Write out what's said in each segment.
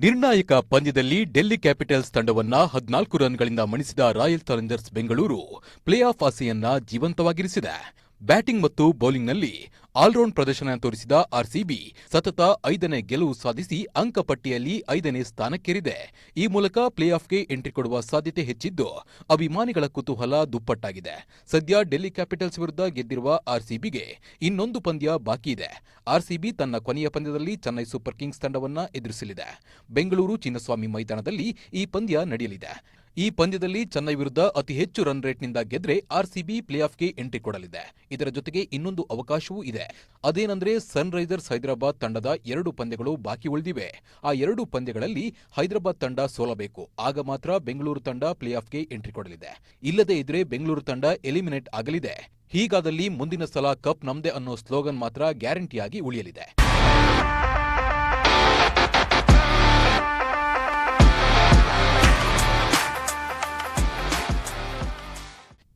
ನಿರ್ಣಾಯಕ ಪಂದ್ಯದಲ್ಲಿ ಡೆಲ್ಲಿ ಕ್ಯಾಪಿಟಲ್ಸ್ ತಂಡವನ್ನ ಹದಿನಾಲ್ಕು ರನ್ಗಳಿಂದ ಮಣಿಸಿದ royal challengers Bengaluru play off ಆಸೆಯನ್ನ ಜೀವಂತವಾಗಿರಿಸಿದೆ. ಬ್ಯಾಟಿಂಗ್ ಮತ್ತು ಬೌಲಿಂಗ್ನಲ್ಲಿ ಆಲ್ರೌಂಡ್ ಪ್ರದರ್ಶನ ತೋರಿಸಿದ ಆರ್ಸಿಬಿ ಸತತ ಐದನೇ ಗೆಲುವು ಸಾಧಿಸಿ ಅಂಕಪಟ್ಟಿಯಲ್ಲಿ ಐದನೇ ಸ್ಥಾನಕ್ಕೇರಿದೆ. ಈ ಮೂಲಕ ಪ್ಲೇ ಆಫ್ಗೆ ಎಂಟ್ರಿ ಕೊಡುವ ಸಾಧ್ಯತೆ ಹೆಚ್ಚಿದ್ದು ಅಭಿಮಾನಿಗಳ ಕುತೂಹಲ ದುಪ್ಪಟ್ಟಾಗಿದೆ. ಸದ್ಯ ಡೆಲ್ಲಿ ಕ್ಯಾಪಿಟಲ್ಸ್ ವಿರುದ್ಧ ಗೆದ್ದಿರುವ ಆರ್ಸಿಬಿಗೆ ಇನ್ನೊಂದು ಪಂದ್ಯ ಬಾಕಿ ಇದೆ. ಆರ್ಸಿಬಿ ತನ್ನ ಕೊನೆಯ ಪಂದ್ಯದಲ್ಲಿ ಚೆನ್ನೈ ಸೂಪರ್ ಕಿಂಗ್ಸ್ ತಂಡವನ್ನ ಎದುರಿಸಲಿದೆ. ಬೆಂಗಳೂರು ಚಿನ್ನಸ್ವಾಮಿ ಮೈದಾನದಲ್ಲಿ ಈ ಪಂದ್ಯ ನಡೆಯಲಿದೆ. ಈ ಪಂದ್ಯದಲ್ಲಿ ಚೆನ್ನೈ ವಿರುದ್ಧ ಅತಿ ಹೆಚ್ಚು ರನ್ ರೇಟ್ನಿಂದ ಗೆದ್ರೆ ಆರ್ಸಿಬಿ ಪ್ಲೇ ಆಫ್ಗೆ ಎಂಟ್ರಿ ಕೊಡಲಿದೆ. ಇದರ ಜೊತೆಗೆ ಇನ್ನೊಂದು ಅವಕಾಶವೂ ಇದೆ. ಅದೇನೆಂದರೆ ಸನ್ ರೈಸರ್ಸ್ ಹೈದರಾಬಾದ್ ತಂಡದ ಎರಡು ಪಂದ್ಯಗಳು ಬಾಕಿ ಉಳಿದಿವೆ. ಆ ಎರಡು ಪಂದ್ಯಗಳಲ್ಲಿ ಹೈದರಾಬಾದ್ ತಂಡ ಸೋಲಬೇಕು. ಆಗ ಮಾತ್ರ ಬೆಂಗಳೂರು ತಂಡ ಪ್ಲೇ ಆಫ್ಗೆ ಎಂಟ್ರಿ ಕೊಡಲಿದೆ. ಇಲ್ಲದೇ ಇದ್ರೆ ಬೆಂಗಳೂರು ತಂಡ ಎಲಿಮಿನೇಟ್ ಆಗಲಿದೆ. ಹೀಗಾದಲ್ಲಿ ಮುಂದಿನ ಸಲ ಕಪ್ ನಮ್ದೆ ಅನ್ನೋ ಸ್ಲೋಗನ್ ಮಾತ್ರ ಗ್ಯಾರಂಟಿಯಾಗಿ ಉಳಿಯಲಿದೆ.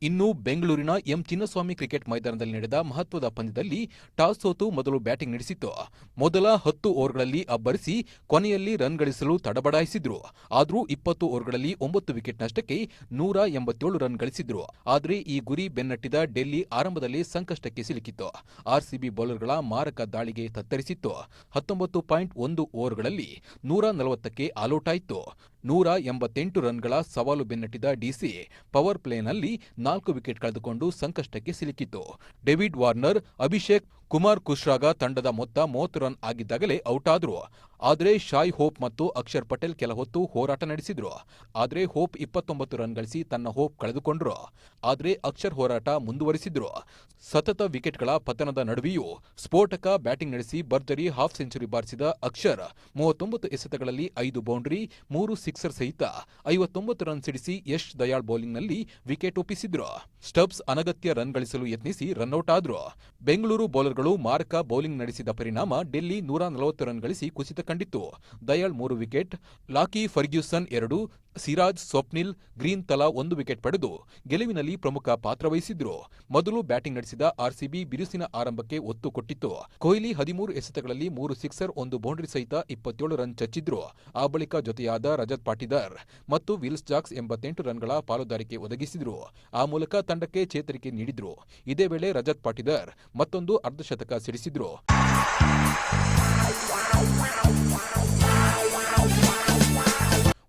ಇನ್ನು ಬೆಂಗಳೂರಿನ ಎಂ ಚಿನ್ನಸ್ವಾಮಿ ಕ್ರಿಕೆಟ್ ಮೈದಾನದಲ್ಲಿ ನಡೆದ ಮಹತ್ವದ ಪಂದ್ಯದಲ್ಲಿ ಟಾಸ್ ಸೋತು ಮೊದಲು ಬ್ಯಾಟಿಂಗ್ ನಡೆಸಿತ್ತು. ಮೊದಲ ಹತ್ತು ಓವರ್ಗಳಲ್ಲಿ ಅಬ್ಬರಿಸಿ ಕೊನೆಯಲ್ಲಿ ರನ್ ಗಳಿಸಲು ತಡಬಡಾಯಿಸಿದ್ರು. ಆದರೂ ಇಪ್ಪತ್ತು ಓವರ್ಗಳಲ್ಲಿ ಒಂಬತ್ತು ವಿಕೆಟ್ ನಷ್ಟಕ್ಕೆ ನೂರ ಎಂಬತ್ತೇಳು ರನ್ ಗಳಿಸಿದ್ರು. ಆದರೆ ಈ ಗುರಿ ಬೆನ್ನಟ್ಟಿದ ಡೆಲ್ಲಿ ಆರಂಭದಲ್ಲಿ ಸಂಕಷ್ಟಕ್ಕೆ ಸಿಲುಕಿತ್ತು. ಆರ್ಸಿಬಿ ಬೌಲರ್ಗಳ ಮಾರಕ ದಾಳಿಗೆ ತತ್ತರಿಸಿತ್ತು. ಹತ್ತೊಂಬತ್ತು ಪಾಯಿಂಟ್ ಒಂದು ಓವರ್ಗಳಲ್ಲಿ ನೂರ ನಲವತ್ತಕ್ಕೆ ಆಲೌಟ್ ಆಯಿತು ನೂರ ಎಂಬತ್ತೆಂಟು ರನ್ಗಳ ಸವಾಲು ಬೆನ್ನಟ್ಟಿದ ಡಿಸಿ ಪವರ್ ಪ್ಲೇನಲ್ಲಿ ನಾಲ್ಕು ವಿಕೆಟ್ ಕಳೆದುಕೊಂಡು ಸಂಕಷ್ಟಕ್ಕೆ ಸಿಲುಕಿತ್ತು. ಡೇವಿಡ್ ವಾರ್ನರ್, ಅಭಿಷೇಕ್ ಕುಮಾರ್ ಕುಶ್ರಾಗ ತಂಡದ ಮೊತ್ತ ಮೂವತ್ತು ರನ್ ಆಗಿದ್ದಾಗಲೇ ಔಟ್ ಆದ್ರು ಆದರೆ ಶಾಯ್ ಹೋಪ್ ಮತ್ತು ಅಕ್ಷರ್ ಪಟೇಲ್ ಕೆಲ ಹೊತ್ತು ಹೋರಾಟ ನಡೆಸಿದ್ರು. ಆದರೆ ಹೋಪ್ ಇಪ್ಪತ್ತೊಂಬತ್ತು ರನ್ ಗಳಿಸಿ ತನ್ನ ಹೋಪ್ ಕಳೆದುಕೊಂಡ್ರು. ಆದರೆ ಅಕ್ಷರ್ ಹೋರಾಟ ಮುಂದುವರಿಸಿದ್ರು. ಸತತ ವಿಕೆಟ್ಗಳ ಪತನದ ನಡುವೆಯೂ ಸ್ಫೋಟಕ ಬ್ಯಾಟಿಂಗ್ ನಡೆಸಿ ಭರ್ಜರಿ ಹಾಫ್ ಸೆಂಚುರಿ ಬಾರಿಸಿದ ಅಕ್ಷರ್ ಮೂವತ್ತೊಂಬತ್ತು ಎಸೆತಗಳಲ್ಲಿ ಐದು ಬೌಂಡರಿ, ಮೂರು ಸಿಕ್ಸರ್ ಸಹಿತ ಐವತ್ತೊಂಬತ್ತು ರನ್ ಸಿಡಿಸಿ ಯಶ್ ದಯಾಳ್ ಬೌಲಿಂಗ್ನಲ್ಲಿ ವಿಕೆಟ್ ಒಪ್ಪಿಸಿದ್ರು. ಸ್ಟಬ್ಸ್ ಅನಗತ್ಯ ರನ್ ಗಳಿಸಲು ಯತ್ನಿಸಿ ರನ್ಔಟ್ ಆದ್ರು. ಬೆಂಗಳೂರು ಬೌಲರ್ಗಳು ಮಾರಕ ಬೌಲಿಂಗ್ ನಡೆಸಿದ ಪರಿಣಾಮ ಡೆಲ್ಲಿ ನೂರ ನಲವತ್ತು ರನ್ ಗಳಿಸಿ ಕುಸಿತ ಕಂಡಿತ್ತು. ದಯಾಳ್ ಮೂರು ವಿಕೆಟ್, ಲಾಕಿ ಫರ್ಗ್ಯೂಸನ್ ಎರಡು, ಸಿರಾಜ್ ಸ್ವಪ್ನಿಲ್ ಗ್ರೀನ್ ತಲಾ ಒಂದು ವಿಕೆಟ್ ಪಡೆದು ಗೆಲುವಿನಲ್ಲಿ ಪ್ರಮುಖ ಪಾತ್ರ ವಹಿಸಿದ್ರು. ಮೊದಲು ಬ್ಯಾಟಿಂಗ್ ನಡೆಸಿದ ಆರ್ಸಿಬಿ ಬಿರುಸಿನ ಆರಂಭಕ್ಕೆ ಒತ್ತು ಕೊಟ್ಟಿತ್ತು. ಕೊಹ್ಲಿ ಹದಿಮೂರು ಎಸೆತಗಳಲ್ಲಿ ಮೂರು ಸಿಕ್ಸರ್, ಒಂದು ಬೌಂಡರಿ ಸಹಿತ ಇಪ್ಪತ್ತೇಳು ರನ್ ಚಚ್ಚಿದ್ರು. ಆ ಬಳಿಕ ಜೊತೆಯಾದ ರಜತ್ ಪಾಟಿದಾರ್ ಮತ್ತು ವಿಲ್ಸ್ ಜಾಕ್ಸ್ ಎಂಬತ್ತೆಂಟು ರನ್ಗಳ ಪಾಲುದಾರಿಕೆ ಒದಗಿಸಿದ್ರು. ಆ ಮೂಲಕ ತಂಡಕ್ಕೆ ಚೇತರಿಕೆ ನೀಡಿದ್ರು. ಇದೇ ವೇಳೆ ರಜತ್ ಪಾಟಿದಾರ್ ಮತ್ತೊಂದು ಅರ್ಧಶತಕ ಸಿಡಿಸಿದ್ರು.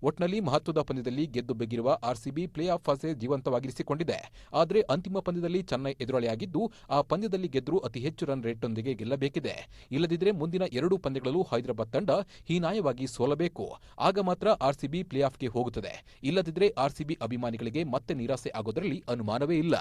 ಒಟ್ನಲ್ಲಿ ಮಹತ್ವದ ಪಂದ್ಯದಲ್ಲಿ ಗೆದ್ದು ಬೆಗ್ಗಿರುವ ಆರ್ಸಿಬಿ ಪ್ಲೇ ಆಫ್ ಆಸೆ ಜೀವಂತವಾಗಿರಿಸಿಕೊಂಡಿದೆ. ಆದರೆ ಅಂತಿಮ ಪಂದ್ಯದಲ್ಲಿ ಚೆನ್ನೈ ಎದುರಾಳಿಯಾಗಿದ್ದು, ಆ ಪಂದ್ಯದಲ್ಲಿ ಗೆದ್ದರೂ ಅತಿ ಹೆಚ್ಚು ರನ್ ರೇಟ್ನೊಂದಿಗೆ ಗೆಲ್ಲಬೇಕಿದೆ. ಇಲ್ಲದಿದ್ದರೆ ಮುಂದಿನ ಎರಡು ಪಂದ್ಯಗಳಲ್ಲೂ ಹೈದರಾಬಾದ್ ತಂಡ ಹೀನಾಯವಾಗಿ ಸೋಲಬೇಕು. ಆಗ ಮಾತ್ರ ಆರ್ಸಿಬಿ ಪ್ಲೇ ಆಫ್ಗೆ ಹೋಗುತ್ತದೆ. ಇಲ್ಲದಿದ್ದರೆ ಆರ್ಸಿಬಿ ಅಭಿಮಾನಿಗಳಿಗೆ ಮತ್ತೆ ನಿರಾಸೆ ಆಗೋದರಲ್ಲಿ ಅನುಮಾನವೇ ಇಲ್ಲ.